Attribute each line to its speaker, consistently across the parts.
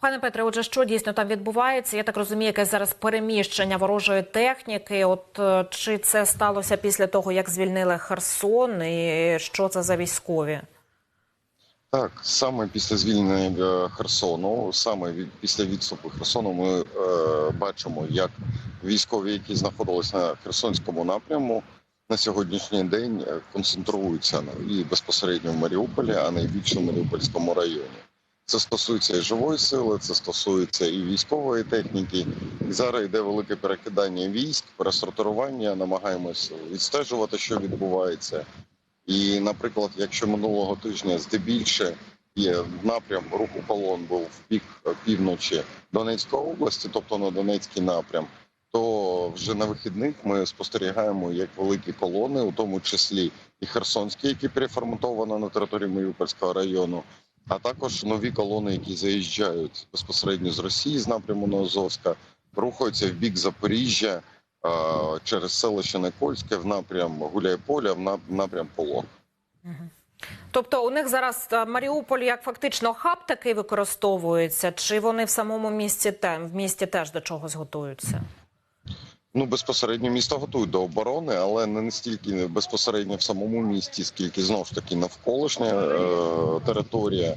Speaker 1: Пане Петре, отже, що дійсно там відбувається? Я так розумію, якесь зараз переміщення ворожої техніки. От е, чи це сталося після того, як звільнили Херсон, і що це за військові?
Speaker 2: Так, саме після звільнення Херсону, саме від після відступу Херсону, ми е, бачимо, як військові, які знаходились на Херсонському напряму, на сьогоднішній день е, концентруються на- і безпосередньо в Маріуполі, а найбільше в Маріупольському районі. Це стосується і живої сили, це стосується і військової техніки. І зараз йде велике перекидання військ, пересортування. Намагаємось відстежувати, що відбувається. І, наприклад, якщо минулого тижня здебільше є напрям руху колон був в бік півночі Донецької області, тобто на Донецький напрям, то вже на вихідних ми спостерігаємо як великі колони, у тому числі і Херсонські, які переформатовані на території Маріупольського району, а також нові колони, які заїжджають безпосередньо з Росії з напряму Новозовська, рухаються в бік Запоріжжя через селище Никольське в напрям Гуляйполя, в напрям Полон.
Speaker 1: Тобто у них зараз Маріуполь як фактично хаб такий використовується, чи вони в самому місті в місті теж до чогось готуються?
Speaker 2: Ну, безпосередньо місто готують до оборони, але не настільки безпосередньо в самому місті, скільки знову ж таки навколишня е, територія.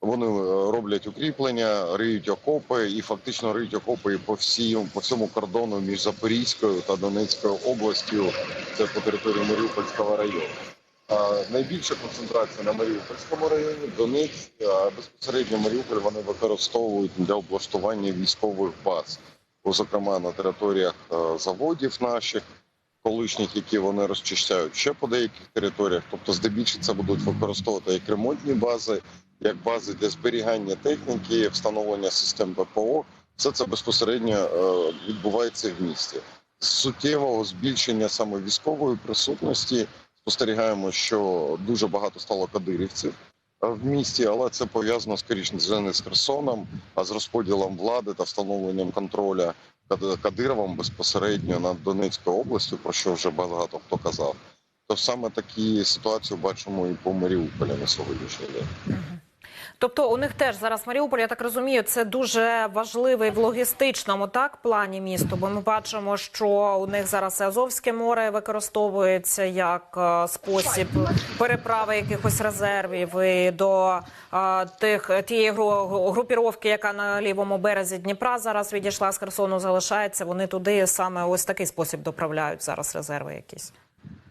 Speaker 2: Вони е, роблять укріплення, риють окопи і фактично риють окопи і по всій, по всьому кордону між Запорізькою та Донецькою областю. Це по території Маріупольського району. А найбільша концентрація на Маріупольському районі, Донецьк, а безпосередньо Маріуполь вони використовують для облаштування військових баз, зокрема на територіях е, заводів наших колишніх, які вони розчищають ще по деяких територіях. Тобто, здебільшого це будуть використовувати як ремонтні бази, як бази для зберігання техніки, встановлення систем ППО. Все це безпосередньо е, відбувається в місті. Суттєвого збільшення саме військової присутності спостерігаємо, що дуже багато стало кадирівців в місті, але це пов'язано скоріше не з Херсоном, а з розподілом влади та встановленням контроля Кад- Кадировим безпосередньо над Донецькою областю, про що вже багато хто казав. То саме такі ситуації бачимо і по Маріуполі на сьогоднішній день.
Speaker 1: Тобто у них теж зараз Маріуполь, я так розумію, це дуже важливий в логістичному так плані місто. Бо ми бачимо, що у них зараз Азовське море використовується як е, спосіб переправи якихось резервів і до е, тих тієї гру- групіровки, яка на лівому березі Дніпра зараз відійшла з Херсону, залишається. Вони туди саме ось такий спосіб доправляють зараз резерви якісь.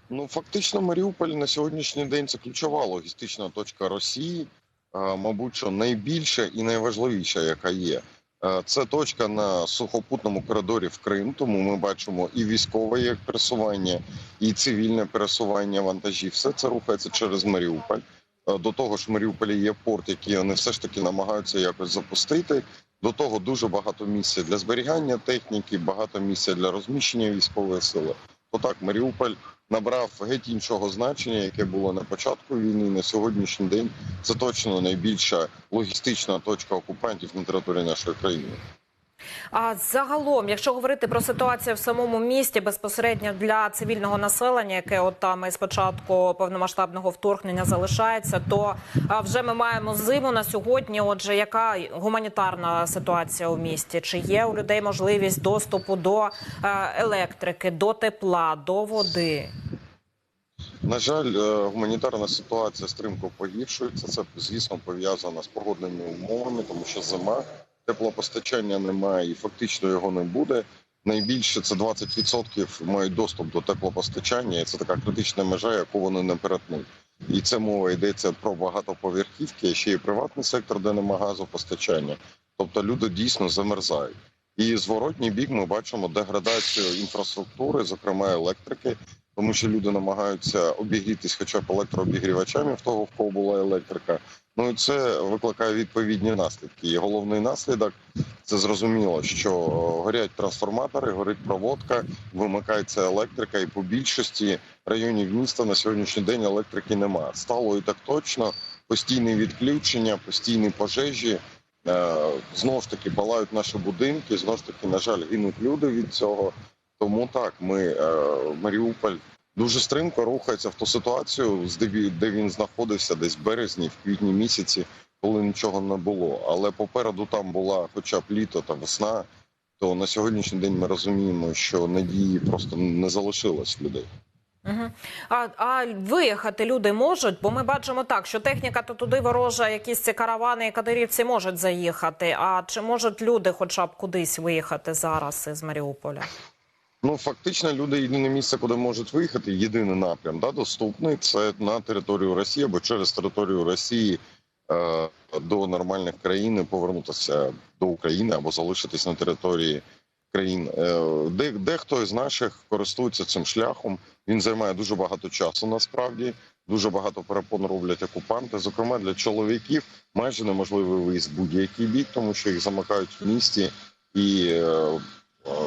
Speaker 2: Ну фактично, Маріуполь на сьогоднішній день це ключова логістична точка Росії. А, Мабуть, що найбільша і найважливіша, яка є. Е, Це точка на сухопутному коридорі в Крим. Тому ми бачимо і військове як пересування, і цивільне пересування вантажів. Все це рухається через Маріуполь. Е, До того ж, в Маріуполі є порт, який вони все ж таки намагаються якось запустити. До того дуже багато місця для зберігання техніки, багато місця для розміщення військової сили. То так, Маріуполь набрав геть іншого значення, яке було на початку війни. На сьогоднішній день це точно найбільша логістична точка окупантів на території нашої країни.
Speaker 1: А загалом, якщо говорити про ситуацію в самому місті безпосередньо для цивільного населення, яке от там із початку повномасштабного вторгнення залишається, то вже ми маємо зиму на сьогодні. Отже, яка гуманітарна ситуація у місті? Чи є у людей можливість доступу до е, електрики, до тепла, до води?
Speaker 2: На жаль, е, гуманітарна ситуація стрімко погіршується. Це звісно пов'язано з погодними умовами, тому що зима теплопостачання немає і фактично його не буде. Найбільше це 20% мають доступ до теплопостачання, і це така критична межа, яку вони не перетнуть. І це мова йдеться про багатоповерхівки, а ще є приватний сектор, де нема газопостачання. Тобто люди дійсно замерзають. І зворотній бік ми бачимо деградацію інфраструктури, зокрема електрики, тому що люди намагаються обігрітись, хоча б електрообігрівачами в того, в кого була електрика. Ну і це викликає відповідні наслідки. І головний наслідок це зрозуміло, що горять трансформатори, горить проводка, вимикається електрика, і по більшості районів міста на сьогоднішній день електрики немає. Стало і так точно постійні відключення, постійні пожежі. Е, Знову ж таки палають наші будинки. Знову ж таки, на жаль, гинуть люди від цього. Тому так, ми е, Маріуполь дуже стрімко рухається в ту ситуацію, де він знаходився десь в березні, в квітні місяці, коли нічого не було. Але попереду там була хоча б літо та весна. То на сьогоднішній день ми розуміємо, що надії просто не залишилось людей.
Speaker 1: Угу. А, а виїхати люди можуть, бо ми бачимо так, що техніка то туди ворожа, якісь ці каравани і кадирівці можуть заїхати. А чи можуть люди, хоча б кудись виїхати зараз із Маріуполя?
Speaker 2: Ну фактично, люди єдине місце, куди можуть виїхати, єдиний напрям да, доступний це на територію Росії або через територію Росії е, до нормальних країн повернутися до України або залишитись на території країн. Е, де, дехто з наших користується цим шляхом. Він займає дуже багато часу. Насправді дуже багато перепон роблять окупанти. Зокрема, для чоловіків майже неможливий виїзд будь-який бік, тому що їх замикають в місті і. Е,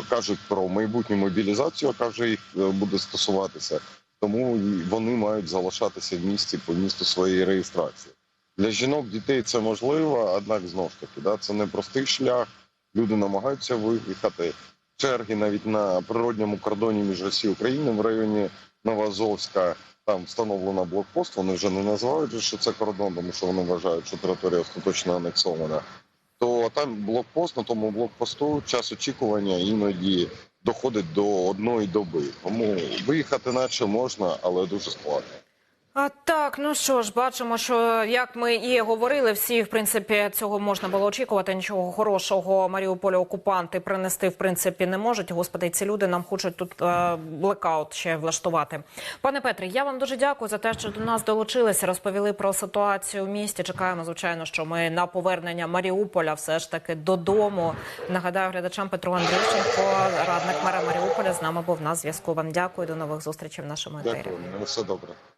Speaker 2: кажуть про майбутню мобілізацію, яка вже їх е, буде стосуватися. Тому вони мають залишатися в місті по місту своєї реєстрації. Для жінок, дітей це можливо, однак знову ж таки, да, це не простий шлях. Люди намагаються виїхати. Черги навіть на природньому кордоні між Росією і Україною в районі Новоазовська. Там встановлено блокпост. Вони вже не називають, що це кордон, тому що вони вважають, що територія остаточно анексована то там блокпост на тому блокпосту час очікування іноді доходить до одної доби. Тому виїхати наче можна, але дуже складно.
Speaker 1: А так, ну що ж, бачимо, що як ми і говорили, всі в принципі цього можна було очікувати. Нічого хорошого Маріуполя окупанти принести в принципі не можуть. Господи, ці люди нам хочуть тут е, блекаут ще влаштувати. Пане Петре, я вам дуже дякую за те, що до нас долучилися, розповіли про ситуацію в місті. Чекаємо, звичайно, що ми на повернення Маріуполя все ж таки додому. Нагадаю глядачам Петро Андрющенко, радник мера Маріуполя, з нами був на зв'язку. Вам дякую. До нових зустрічей в нашому ефірі.
Speaker 2: Дякую, все добре.